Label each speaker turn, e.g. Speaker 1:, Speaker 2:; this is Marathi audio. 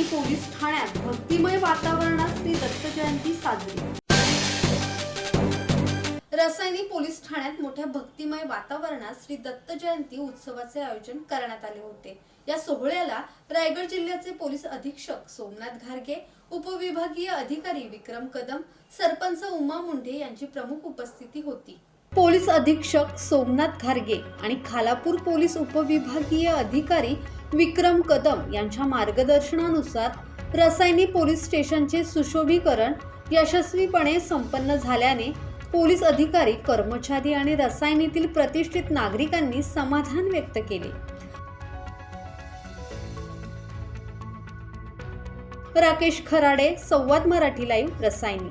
Speaker 1: आणि पोलीस ठाण्यात भक्तिमय वातावरणात श्री दत्त जयंती साजरी. रसायनी पोलीस ठाण्यात मोठ्या भक्तिमय वातावरणात श्री दत्त जयंती उत्सवाचे आयोजन करण्यात आले होते. या सोहळ्याला रायगड जिल्ह्याचे पोलीस अधीक्षक सोमनाथ घारगे उपविभागीय अधिकारी विक्रम कदम सरपंच उमा मुंढे यांची प्रमुख उपस्थिती होती. पोलीस अधीक्षक सोमनाथ घारगे आणि खालापूर पोलीस उपविभागीय अधिकारी विक्रम कदम यांच्या मार्गदर्शनानुसार रसायनी पोलीस स्टेशनचे सुशोभीकरण यशस्वीपणे संपन्न झाल्याने पोलीस अधिकारी कर्मचारी आणि रसायनीतील प्रतिष्ठित नागरिकांनी समाधान व्यक्त केले. राकेश खराडे संवाद मराठी लाईव्ह रसायनी.